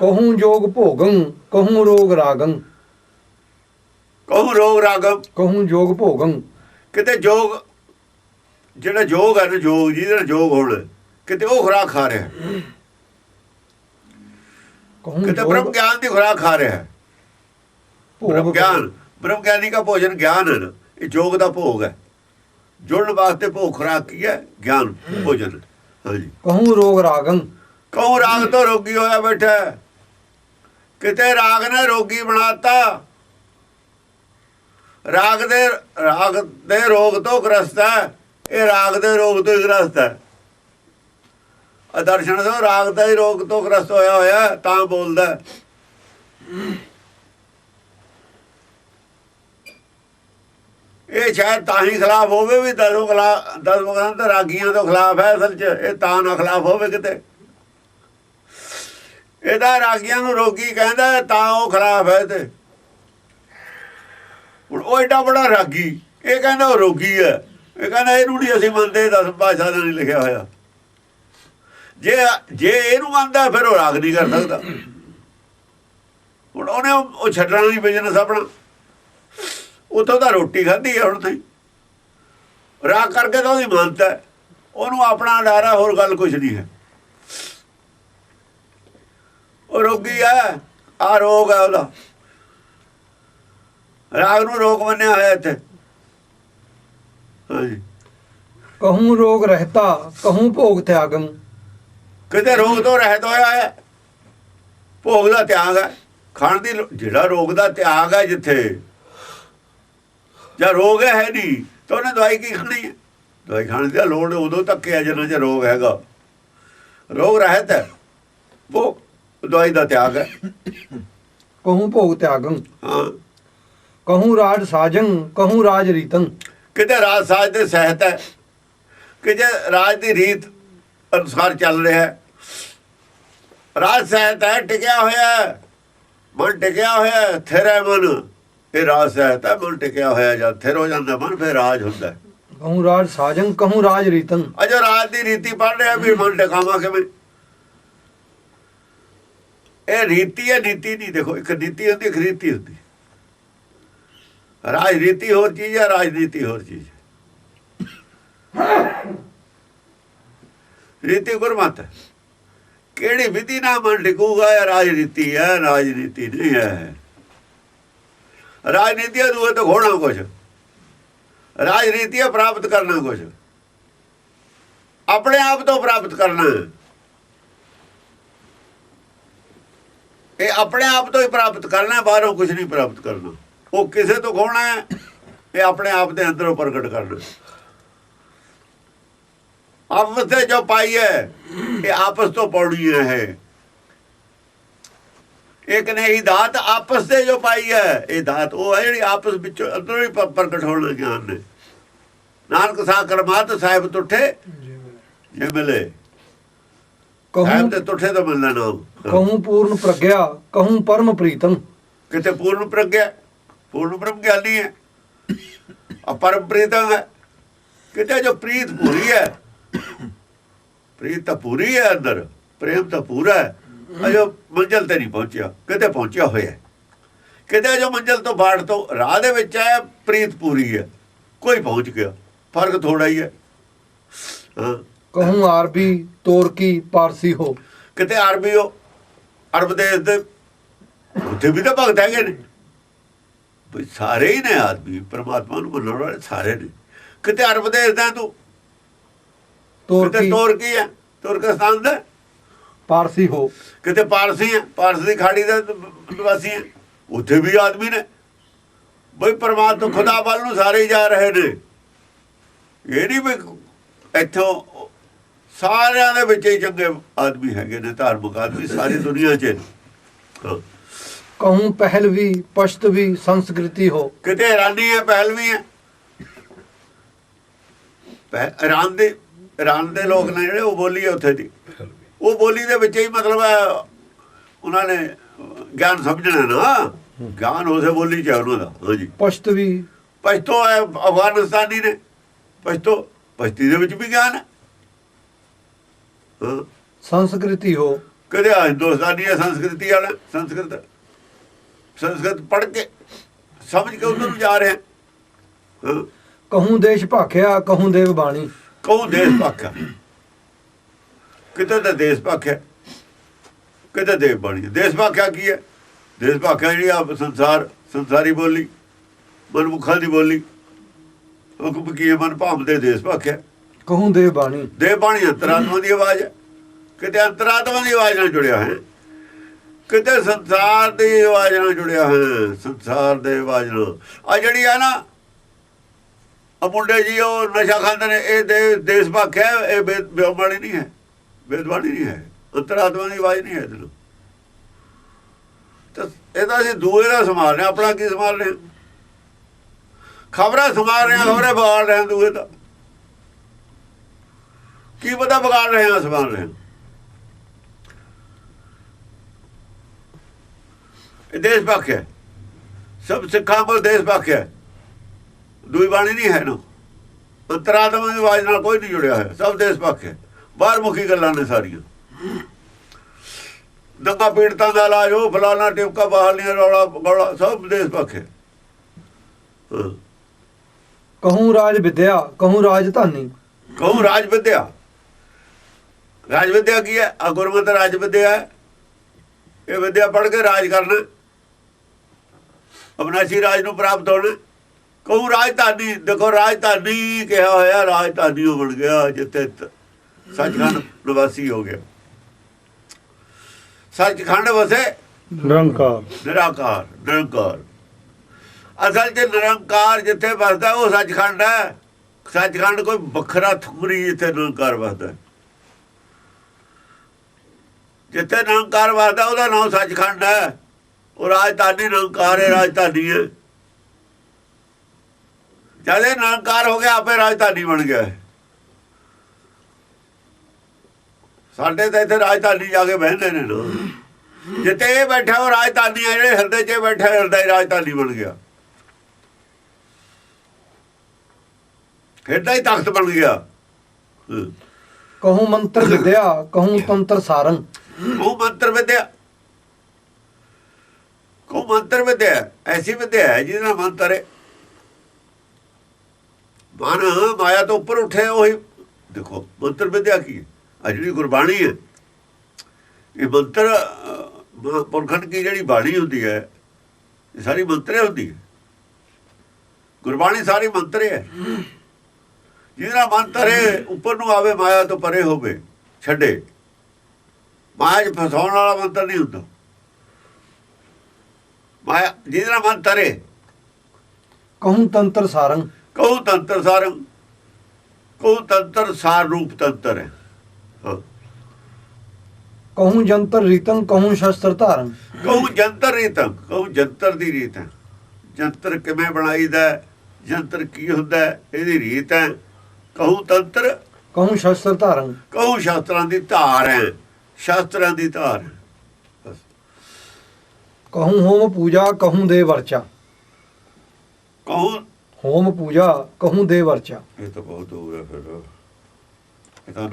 ਕਹੂੰ ਜੋਗ ਭੋਗੰ ਕਹੂੰ ਰੋਗ ਰਾਗੰ। ਕਹੂੰ ਰੋਗ ਰਾਗਮ ਕਹੂੰ ਜੋਗ ਭੋਗੰ। ਕਿਤੇ ਜੋਗ ਜਿਹੜਾ ਜੋਗ ਹੈ ਨਾ ਜੋਗ ਜਿਹਦੇ ਜੋਗ ਹੋਣਾ ਕਿਤੇ ਉਹ ਖੁਰਾਕ ਖਾ ਰਿਹਾ। ਕਿਤੇ ਬ੍ਰਹਮ ਗਿਆਨ ਦੀ ਖੁਰਾਕ ਖਾ ਰਿਹਾ। ਹੈ ਬ੍ਰਹਮ ਗਿਆਨ ਬ੍ਰਹਮ ਗਿਆਨੀ ਦਾ ਭੋਜਨ ਗਿਆਨ ਹੈ ਇਹ ਜੋਗ ਦਾ ਭੋਗ ਹੈ। ਜੁੜਨ ਵਾਸਤੇ ਭੋਗ ਖੁਰਾਕ ਕੀ ਹੈ? ਗਿਆਨ ਭੋਜਨ। ਹਾਂਜੀ। ਕਹੂੰ ਰੋਗ ਰਾਗੰ। ਕਹੂੰ ਰਾਗ ਤੋਂ ਰੋਗੀ ਹੋਇਆ ਬੈਠਾ। ਕਿਤੇ ਰਾਗ ਨੇ ਰੋਗੀ ਬਣਾਤਾ। ਰਾਗ ਦੇ ਰਾਗ ਦੇ ਰੋਗ ਤੋਂ ਗ੍ਰਸਤ ਹੈ। ਇਹ ਰਾਗ ਦੇ ਰੋਗ ਤੋਂ ਹੀ ਗ੍ਰਸਤ ਹੈ। ਅਦਰਸ਼ਨ ਤੋਂ ਰਾਗ ਦਾ ਹੀ ਰੋਗ ਤੋਂ ਗ੍ਰਸਤ ਹੋਇਆ ਹੋਇਆ ਤਾਂ ਬੋਲਦਾ ਇਹ ਸ਼ਾਇਦ ਤਾਂ ਹੀ ਖਿਲਾਫ ਹੋਵੇ ਵੀ ਦਸੋਂ ਖਿਲਾਫ, ਦਸ ਮਗਰਾਂ ਰਾਗੀਆਂ ਤੋਂ ਖਿਲਾਫ ਹੈ ਅਸਲ 'ਚ, ਇਹ ਤਾਂ ਨਾ ਖਿਲਾਫ ਹੋਵੇ ਕਿਤੇ। ਇਹਦਾ ਰਾਗੀਆਂ ਨੂੰ ਰੋਗੀ ਕਹਿੰਦਾ ਤਾਂ ਉਹ ਖਰਾਬ ਹੈ ਤੇ। ਹੁਣ ਉਹ ਏਡਾ ਬੜਾ ਰਾਗੀ, ਇਹ ਕਹਿੰਦਾ ਉਹ ਰੋਗੀ ਹੈ। ਇਹ ਕਹਿੰਦਾ ਇਹਨੂੰ ਨਹੀਂ ਅਸੀਂ ਮੰਨਦੇ, ਦਸ ਭਾਸ਼ਾ ਦਾ ਨਹੀਂ ਲਿਖਿਆ ਹੋਇਆ। ਜੇ ਜੇ ਇਹਨੂੰ ਮੰਨਦਾ, ਫਿਰ ਉਹ ਰਾਗ ਨਹੀਂ ਕਰ ਸਕਦਾ। ਹੁਣ ਉਹਨੇ ਉਹ ਛੱਡਣਾ ਨਹੀਂ ਬਿਜ਼ਨਸ ਆਪਣਾ। ਉਤੋਂ ਤਾਂ ਰੋਟੀ ਖਾਧੀ ਹੈ ਹੁਣ ਤਾਈ ਰਾਗ ਕਰਕੇ ਤਾਂ ਉਹਦੀ ਮੰਨਤਾ ਹੈ। ਉਹਨੂੰ ਆਪਣਾ ਡਾਰਾ ਹੋਰ ਗੱਲ ਕੁਝ ਨਹੀਂ ਹੈ। ਉਹ ਰੋਗੀ ਹੈ ਆ ਰੋਗ ਹੈ ਉਹਦਾ। ਰਾਗ ਨੂੰ ਰੋਗ ਮੰਨਿਆ ਹੋਇਆ ਇੱਥੇ। ਹਾਂਜੀ। ਕਹੂੰ ਰੋਗ ਰਹਿਤਾ ਕਹੂੰ ਭੋਗ ਤਿਆਗੰ ਕਿਤੇ ਰੋਗ ਤੋਂ ਰਹਿਤ ਹੋਇਆ ਹੈ? ਭੋਗ ਦਾ ਤਿਆਗ ਹੈ। ਖਾਣ ਦੀ ਜਿਹੜਾ ਰੋਗ ਦਾ ਤਿਆਗ ਹੈ ਜਿੱਥੇ ਜਾਂ ਰੋਗ ਹੈ ਨਹੀਂ ਤਾਂ ਉਹਨੇ ਦਵਾਈ ਕੀ ਖਾਣੀ ਹੈ? ਦਵਾਈ ਖਾਣ ਦੀ ਲੋੜ ਉਦੋਂ ਤੱਕ ਹੈ ਜਦੋਂ ਜੇ ਰੋਗ ਹੈਗਾ। ਰੋਗ ਰਹਿਤ ਹੈ। ਉਹ ਦਵਾਈ ਦਾ ਤਿਆਗ ਹੈ। ਕਹੂੰ ਭੋਗ ਤਿਆਗੰ। ਹਾਂ। ਕਹੂੰ ਰਾਜ ਸਾਜੰ ਕਹੂੰ ਰਾਜ ਰੀਤੰ। ਕਿਤੇ ਰਾਜ ਸਾਜ ਦੇ ਸਹਿਤ ਹੈ। ਕਿ ਜੇ ਰਾਜ ਦੀ ਰੀਤ ਅਨੁਸਾਰ ਚੱਲ ਰਿਹਾ ਹੈ। ਰਾਜ ਸਹਿਤ ਹੈ ਟਿਕਿਆ ਹੋਇਆ ਮਨ ਟਿਕਿਆ ਹੋਇਆ ਥਿਰ ਹੈ ਮਨ। ਇਹ ਰਾਜ ਸਹਿਤ ਹੈ ਮਨ ਟਿਕਿਆ ਹੋਇਆ ਜਦ ਥਿਰ ਹੋ ਜਾਂਦਾ ਮਨ ਫਿਰ ਰਾਜ ਹੁੰਦਾ। ਕਹੂੰ ਰਾਜ ਸਾਜੰ ਕਹੂੰ ਰਾਜ ਰੀਤੰ। ਅਜੋ ਰਾਜ ਦੀ ਰੀਤੀ ਪੜ ਰਿਹਾ ਵੀ ਮਨ ਟਿਕਾਵਾਂ ਕਿਵੇਂ? ਇਹ ਰੀਤੀ ਹੈ, ਨੀਤੀ ਨਹੀਂ, ਦੇਖੋ, ਇੱਕ ਨੀਤੀ ਹੁੰਦੀ, ਇੱਕ ਰੀਤੀ ਹੁੰਦੀ। ਰਾਜਨੀਤੀ ਹੋਰ ਚੀਜ਼ ਹੈ, ਰਾਜਨੀਤੀ ਹੋਰ ਚੀਜ਼ ਰੀਤੀ ਗੁਰਮਤ ਕਿਹੜੀ ਵਿਧੀ ਨਾਲ ਮਨ ਟਿਕੂਗਾ ਇਹ ਰਾਜਨੀਤੀ ਹੈ, ਰਾਜਨੀਤੀ ਨਹੀਂ ਹੈ। ਰਾਜਨੀਤੀ ਹੈ, ਦੂਏ ਤੋਂ ਖੋਣਾ ਕੁਛ। ਰਾਜਨੀਤੀ ਪ੍ਰਾਪਤ ਕਰਨਾ ਕੁਛ। ਆਪਣੇ ਆਪ ਤੋਂ ਪ੍ਰਾਪਤ ਕਰਨਾ। ਇਹ ਆਪਣੇ ਆਪ ਤੋਂ ਹੀ ਪ੍ਰਾਪਤ ਕਰਨਾ ਬਾਹਰੋਂ ਕੁਝ ਨਹੀਂ ਪ੍ਰਾਪਤ ਕਰਨਾ। ਉਹ ਕਿਸੇ ਤੋਂ ਖੋਣਾ ਹੈ ਇਹ ਆਪਣੇ ਆਪ ਦੇ ਅੰਦਰੋਂ ਪ੍ਰਗਟ ਕਰਨਾ ਆਪਸ ਤੇ ਜੋ ਪਾਈ ਹੈ ਇਹ ਆਪਸ ਤੋਂ ਪੌੜੀ ਹੈ। ਇੱਕ ਨੇ ਹੀ ਦਾਤ ਆਪਸ ਤੇ ਜੋ ਪਾਈ ਹੈ ਇਹ ਦਾਤ ਉਹ ਹੈ ਜਿਹੜੀ ਆਪਸ ਵਿੱਚੋਂ ਅੰਦਰੋਂ ਹੀ ਪ੍ਰਗਟ ਹੋਣ ਗਿਆਨ ਨੇ। ਨਾਨਕ ਸਾ ਕਰਮਾਤ ਸਾਹਿਬ ਤੁਠੇ ਜੇ ਮਿਲੇ ਕਹੂੰ ਦੇ ਤੁਠੇ ਤੋਂ ਮਿਲਣਾ ਨਾਮ ਕਹੂੰ ਪੂਰਨ ਪ੍ਰਗਿਆ ਕਹੂੰ ਪਰਮ ਪ੍ਰੀਤੰ ਕਿਤੇ ਪੂਰਨ ਪ੍ਰਗਿਆ? ਪੂਰਨ ਬ੍ਰਹਮ ਗਿਆਨੀ ਹੈ। ਅਪਰਮ ਪ੍ਰੀਤਮ ਹੈ। ਕਿਤੇ ਜੋ ਪ੍ਰੀਤ ਪੂਰੀ ਹੈ। ਪ੍ਰੀਤ ਤਾਂ ਪੂਰੀ ਹੈ ਅੰਦਰ। ਪ੍ਰੇਮ ਤਾਂ ਪੂਰਾ ਹੈ। ਅਜੋ ਮੰਜ਼ਲ ਤੇ ਨਹੀਂ ਪਹੁੰਚਿਆ। ਕਿਤੇ ਪਹੁੰਚਿਆ ਹੋਇਆ। ਕਿਤੇ ਜੋ ਮੰਜ਼ਲ ਤੋਂ ਬਾੜ ਤੋਂ ਰਾਹ ਦੇ ਵਿੱਚ ਹੈ ਪ੍ਰੀਤ ਪੂਰੀ ਹੈ। ਕੋਈ ਪਹੁੰਚ ਗਿਆ। ਫ਼ਰਕ ਥੋੜਾ ਹੀ ਹੈ। ਹਾਂ। ਕਹੂੰ ਆਰਬੀ ਤੋਰਕੀ ਪਾਰਸੀ ਹੋ। ਕਿਤੇ ਅਰਬੀ ਹੋ? ਅਰਬ ਦੇਸ਼ ਦੇ ਉੱਥੇ ਵੀ ਤਾਂ ਭਗਤ ਹੈਗੇ ਨੇ। ਵੀ ਸਾਰੇ ਹੀ ਨੇ ਆਦਮੀ ਪ੍ਰਮਾਤਮਾ ਨੂੰ ਮੰਨਣ ਵਾਲੇ ਸਾਰੇ ਨੇ। ਕਿਤੇ ਅਰਬ ਦੇਸ਼ ਦਾ ਤੂੰ? ਤੋਰਕੀ। ਤੁਰਕੀ ਹੈ? ਤੁਰਕਸਤਾਨ ਦਾ? ਪਾਰਸੀ ਹੋ। ਕਿਤੇ ਪਾਰਸੀ ਹੈ? ਪਾਰਸ ਦੀ ਖਾੜੀ ਦਾ ਨਿਵਾਸੀ ਹੈ? ਉੱਥੇ ਵੀ ਆਦਮੀ ਨੇ। ਬਈ ਪਰਮਾਤਮਾ ਖੁਦਾ ਵੱਲ ਨੂੰ ਸਾਰੇ ਜਾ ਰਹੇ ਨੇ। ਇਹ ਨਹੀਂ ਵੀ ਇੱਥੋਂ ਸਾਰਿਆਂ ਦੇ ਵਿੱਚ ਹੀ ਚੰਗੇ ਆਦਮੀ ਹੈਗੇ ਨੇ ਧਾਰਮਿਕ ਆਦਮੀ ਸਾਰੀ ਦੁਨੀਆ 'ਚ। ਹਾਂ। ਕਹੂੰ ਪਹਿਲਵੀ ਪਸ਼ਤਵੀ ਸੰਸਕ੍ਰਿਤੀ ਹੋ। ਕਿਤੇ ਇਰਾਨੀ ਹੈ ਪਹਿਲਵੀ ਹੈ। ਪਹਿ- ਇਰਾਨ ਦੇ ਇਰਾਨ ਦੇ ਲੋਕ ਨੇ ਜਿਹੜੇ ਉਹ ਬੋਲੀ ਹੈ ਉੱਥੇ ਦੀ। ਉਹ ਬੋਲੀ ਦੇ ਵਿੱਚ ਹੀ ਮਤਲਬ ਹੈ ਉਹਨਾਂ ਨੇ ਗਿਆਨ ਸਮਝਣਾ ਨਾ। ਗਿਆਨ ਉਸੇ ਬੋਲੀ ਚ ਹੈ ਉਹਨਾਂ ਦਾ ਹਾਂਜੀ। ਪਸ਼ਤਵੀ ਪਸ਼ਤੋ ਹੈ ਅਫਗਾਨਿਸਤਾਨੀ ਨੇ। ਪਸ਼ਤੋ ਪਸ਼ਤੀ ਦੇ ਵਿੱਚ ਵੀ ਗਿਆਨ ਹੈ। ਹਾਂ। ਸੰਸਕ੍ਰਿਤੀ ਹੋ। ਕਦੇ ਹਿੰਦੁਸਤਾਨੀ ਹੈ ਸੰਸਕ੍ਰਿਤੀ ਵਾਲਾ ਸੰਸਕ੍ਰਿਤ ਸੰਸਕ੍ਰਿਤ ਪੜ੍ਹ ਕੇ ਸਮਝ ਕੇ ਉਧਰ ਨੂੰ ਜਾ ਰਹੇ ਹਾਂ। ਕਹੂੰ ਦੇਸ਼ ਭਾਖਿਆ ਕਹੂੰ ਦੇਵ ਬਾਣੀ। ਕਹੂੰ ਦੇਸ਼ ਭਾਖਿਆ। ਕਿਤੇ ਤਾਂ ਦੇਸ਼ ਭਾਖਿਆ। ਕਿਤੇ ਦੇਵ ਬਾਣੀ। ਦੇਸ਼ ਭਾਖਿਆ ਕੀ ਹੈ? ਦੇਸ਼ ਭਾਖਿਆ ਜਿਹੜੀ ਆ ਸੰਸਾਰ ਸੰਸਾਰੀ ਬੋਲੀ ਮਨਮੁਖਾਂ ਦੀ ਬੋਲੀ। ਹੁਕਮ ਕੀ ਮਨ ਭਾਵ ਦੇ ਦੇਸ਼ ਭਾਖਿਆ। ਕਹੂੰ ਦੇਵ ਬਾਣੀ। ਦੇਵ ਬਾਣੀ ਅੰਤਰਾਤਮਾ ਦੀ ਆਵਾਜ਼ ਹੈ। ਕਿਤੇ ਅੰਤਰਾਤਮਾ ਦੀ ਆਵਾਜ਼ ਨਾਲ ਜੁੜਿਆ ਹੈ। ਕਿਤੇ ਸੰਸਾਰ ਦੀ ਆਵਾਜ਼ ਨਾਲ ਜੁੜਿਆ ਹੈ। ਸੰਸਾਰ ਦੇ ਆਵਾਜ਼ ਨਾਲ। ਆ ਜਿਹੜੀ ਆ ਨਾ, ਆ ਮੁੰਡੇ ਜੀ, ਉਹ ਨਸ਼ਾ ਖਾਂਦੇ ਨੇ। ਇਹ ਦੇ ਦੇਸ਼ ਭਖ ਹੈ। ਇਹ ਵੇਦ ਨਹੀਂ ਹੈ। ਵੇਦ ਬਾਣੀ ਨਹੀਂ ਹੈ। ਅੰਤਰਾਤਮਾ ਦੀ ਆਵਾਜ਼ ਨਹੀਂ ਹੈ ਇਹਦੇ ਤਾਂ ਇਹਦਾ ਅਸੀਂ ਦੂਏ ਦਾ ਸੰਭਾਲ ਰਹੇ ਆਪਣਾ ਕੀ ਸੰਭਾਲ ਰਹੇ ਖਬਰਾਂ ਸੰਭਾਲ ਰਹੇ ਹਾਂ, ਖਬਰੇ ਬਾਲ ਰਹੇ ਹਾਂ ਦੂਏ ਦਾ ਕੀ ਪਤਾ ਵਿਗਾੜ ਰਹੇ ਹਾਂ ਸੰਭਾਲ ਰਹੇ ਇਹ ਦੇਸ਼ ਭਖ ਹੈ। ਸਭ ਸਿੱਖਾਂ ਕੋਲ ਦੇਸ਼ ਭਖ ਹੈ। ਦੂਈ ਬਾਣੀ ਨਹੀਂ ਹੈ ਨਾ। ਅੰਤਰਾਤਮਾ ਦੀ ਆਵਾਜ਼ ਨਾਲ ਕੋਈ ਨਹੀਂ ਜੁੜਿਆ ਹੈ ਸਭ ਦੇਸ਼ ਭਖ ਹੈ। ਬਾਹਰ ਮੁਖੀ ਗੱਲਾਂ ਨੇ ਸਾਰੀਆਂ। ਦੰਗਾ ਪੀੜਤਾਂ ਦਾ ਇਲਾਜ ਉਹ ਫਲਾਣਾ ਟਿਪਕਾ ਬਾਹਰਲੀਆਂ ਰੌਲਾ ਗੌਲਾ ਸਭ ਦੇਸ਼ ਭਖ ਹੈ। ਕਹੂੰ ਰਾਜ ਵਿਦਿਆ ਕਹੂੰ ਰਾਜਧਾਨੀ। ਕਹੂੰ ਰਾਜ ਵਿਦਿਆ। ਰਾਜ ਵਿਦਿਆ ਕੀ ਹੈ? ਆ ਗੁਰਮਤ ਰਾਜ ਵਿਦਿਆ ਇਹ ਵਿਦਿਆ ਪੜ੍ਹ ਕੇ ਰਾਜ ਕਰਨਾ ਅਬਨਾਸ਼ੀ ਰਾਜ ਨੂੰ ਪ੍ਰਾਪਤ ਹੋਣਾ ਕਹੂੰ ਰਾਜਧਾਨੀ ਦੇਖੋ ਰਾਜਧਾਨੀ ਕਿਹਾ ਹੋਇਆ ਰਾਜਧਾਨੀ ਉਹ ਬਣ ਗਿਆ ਜਿੱਥੇ ਸੱਚਖੰਡ ਨਿਵਾਸੀ ਹੋ ਗਿਆ। ਸੱਚਖੰਡ ਵਸੇ ਨਿਰੰਕਾਰ। ਨਿਰਾਕਾਰ ਨਿਰੰਕਾਰ। ਅਸਲ 'ਚ ਨਿਰੰਕਾਰ ਜਿੱਥੇ ਵਸਦਾ ਉਹ ਸੱਚਖੰਡ ਹੈ। ਸੱਚਖੰਡ ਕੋਈ ਵੱਖਰਾ ਥੁਮਰੀ ਜਿੱਥੇ ਨਿਰੰਕਾਰ ਵਸਦਾ ਹੈ। ਜਿੱਥੇ ਨਿਰੰਕਾਰ ਵਸਦਾ ਉਹਦਾ ਨਾਮ ਸੱਚਖੰਡ ਹੈ। ਉਹ ਰਾਜਧਾਨੀ ਨਿਰੰਕਾਰ ਹੈ ਰਾਜਧਾਨੀ ਹੈ। ਜਦ ਇਹ ਨਿਰੰਕਾਰ ਹੋ ਗਿਆ ਆਪੇ ਰਾਜਧਾਨੀ ਬਣ ਗਿਆ। ਸਾਡੇ ਤਾਂ ਇੱਥੇ ਰਾਜਧਾਨੀ ਜਾ ਕੇ ਬਹਿੰਦੇ ਨੇ ਨਾ ਜਿੱਥੇ ਇਹ ਬੈਠਾ ਉਹ ਰਾਜਧਾਨੀ ਆ ਜਿਹੜੇ ਹਿਰਦੇ 'ਚ ਬੈਠਾ ਹਿਰਦਾ ਹੀ ਰਾਜਧਾਨੀ ਬਣ ਗਿਆ। ਹਿਰਦਾ ਹੀ ਤਖਤ ਬਣ ਗਿਆ। ਕਹੂੰ ਮੰਤਰ ਵਿਦਿਆ ਕਹੂੰ ਤੰਤਰ ਸਾਰੰਗ। ਉਹ ਮੰਤਰ ਵਿਦਿਆ। ਕੋ ਮੰਤਰ ਵਿਦਿਆ, ਐਸੀ ਵਿਦਿਆ ਹੈ ਜਿਹਦੇ ਨਾਲ ਮੰਤਰ ਹੈ। ਮਨ ਮਾਇਆ ਤੋਂ ਉੱਪਰ ਉੱਠੇ ਉਹੀ। ਦੇਖੋ, ਮੰਤਰ ਵਿਦਿਆ ਕੀ ਹੈ? ਆ ਜਿਹੜੀ ਗੁਰਬਾਣੀ ਹੈ। ਇਹ ਮੰਤਰ ਪੁਰਖਣ ਪੁਰਖਨ ਕੀ ਜਿਹੜੀ ਬਾਣੀ ਹੁੰਦੀ ਹੈ, ਇਹ ਸਾਰੀ ਮੰਤਰੇ ਹੁੰਦੀ ਹੈ। ਗੁਰਬਾਣੀ ਸਾਰੀ ਮੰਤਰ ਹੈ। ਜਿਹਦਾ ਮੰਤਰ ਹੈ ਉੱਪਰ ਨੂੰ ਆਵੇ, ਮਾਇਆ ਤੋਂ ਪਰੇ ਹੋਵੇ, ਛੱਡੇ। ਮਾਇਆ 'ਚ ਫਸਾਉਣ ਵਾਲਾ ਮੰਤਰ ਨਹੀਂ ਹੁੰਦਾ। ਮਾਇਆ ਜਿਹਦਾ ਮਨ ਤਰੇ। ਕਹੂੰ ਤੰਤਰ ਸਾਰੰਗ। ਕਹੂ ਤੰਤਰ ਸਾਰੰ ਕਹੂ ਤੰਤਰ ਸਾਰ ਰੂਪ ਤੰਤਰ ਹੈ। ਕਹੂੰ ਜੰਤਰ ਰੀਤੰ ਕਹੂੰ ਸ਼ਸਤਰ ਧਾਰੰ। ਕਹੂ ਜੰਤਰ ਰੀਤ ਕਹੂ ਜੰਤਰ ਦੀ ਰੀਤ ਹੈ। ਜੰਤਰ ਕਿਵੇਂ ਬਣਾਈਦਾ? ਜੰਤਰ ਕੀ ਹੁੰਦਾ? ਇਹਦੀ ਰੀਤ ਹੈ। ਕਹੂ ਤੰਤਰ। ਕਹੂੰ ਸ਼ਸਤਰ ਧਾਰੰ। ਕਹੂ ਸ਼ਾਸਤਰਾਂ ਦੀ ਧਾਰ ਹੈ। ਸ਼ਾਸਤਰਾਂ ਦੀ ਧਾਰ। ਕਹੂੰ ਹੋਮ ਪੂਜਾ ਕਹੂੰ ਦੇ ਵਰਚਾ। ਕਹੂ? ਹੋਮ ਪੂਜਾ ਕਹੂੰ ਦੇ ਵਰਚਾ। ਇਹ ਤਾਂ ਬਹੁਤ ਦੂਰ ਹੈ ਫਿਰ। ਇਹ ਤਾਂ